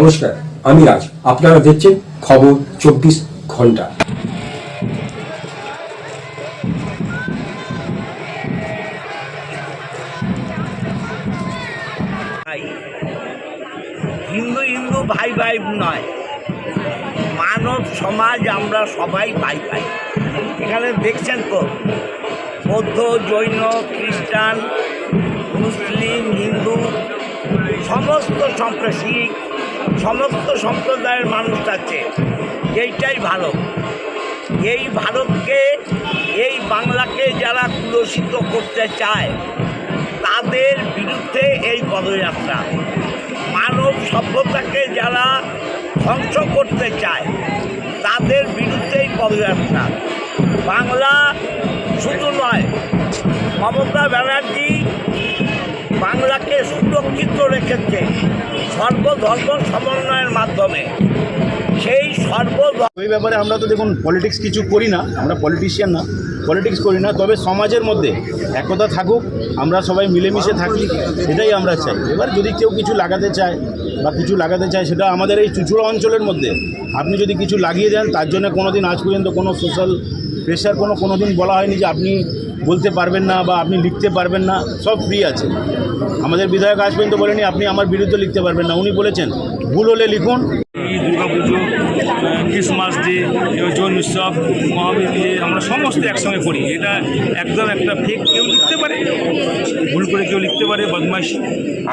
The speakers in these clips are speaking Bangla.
নমস্কার, আমি রাজ। আপনারা দেখছেন খবর চব্বিশ ঘণ্টা। হিন্দু হিন্দু ভাই ভাই নয়। মানব সমাজ আমরা সবাই ভাই ভাই। এখানে দেখছেন তো, বৌদ্ধ, জৈন, খ্রিস্টান, মুসলিম, হিন্দু, সমস্ত সম্প্রদায় শিখ সমস্ত সম্প্রদায়ের মানুষ আছে এইটাই ভালো এই ভারতকে, এই বাংলাকে যারা কুলসিত করতে চায়, তাদের বিরুদ্ধে এই পদযাত্রা। মানব সভ্যতাকে যারা ধ্বংস করতে চায়, তাদের বিরুদ্ধে এই পদযাত্রা। বাংলা শুধু নয়, মমতা ব্যানার্জি বাংলাকে সুরক্ষিত রেখেছে। সর্বধর্ম সমন্বয়ের মাধ্যমে। সেই সর্বধর্ম ওই ব্যাপারে আমরা তো দেখুন পলিটিক্স কিছু করি না। আমরা পলিটিশিয়ান না। পলিটিক্স করি না, তবে সমাজের মধ্যে একতা থাকুক, আমরা সবাই মিলেমিশে থাকি এটাই আমরা চাই। এবার যদি কেউ কিছু লাগাতে চায় বা কিছু লাগাতে চায়, সেটা আমাদের এই চুচুড়া অঞ্চলের মধ্যে। আপনি যদি কিছু লাগিয়ে দেন, তার জন্য কোনো দিন আজ পর্যন্ত কোনো সোশ্যাল প্রেশার কোনো কোনো দিন বলা হয়নি যে আপনি বলতে পারবেন না বা আপনি লিখতে পারবেন না সব ফ্রি আছে। আমাদের বিধায়ক আজ পর্যন্ত বলেনি আপনি আমার বিরুদ্ধে লিখতে পারবেন না। উনি বলেছেন ভুল হলে লিখুন। এই দুর্গা পুজো ক্রিসমাস ডে জৈন উৎসব মহাবীর ডে আমরা সমস্ত একসঙ্গে করি। এটা একদম একটা ফেক কেউ লিখতে পারে ভুল করে কেউ লিখতে পারে বদমাইশি।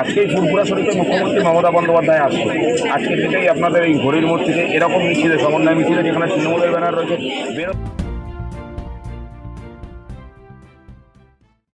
আজকেই ফুরপুরা শরীফে মুখ্যমন্ত্রী মমতা বন্দ্যোপাধ্যায় আসবে আজকে থেকেই আপনাদের এই ঘড়ির মোড় থেকে এরকম মিছিলে সমন্বয় মিছিলে যেখানে তৃণমূলের ব্যানার রয়েছে বেরো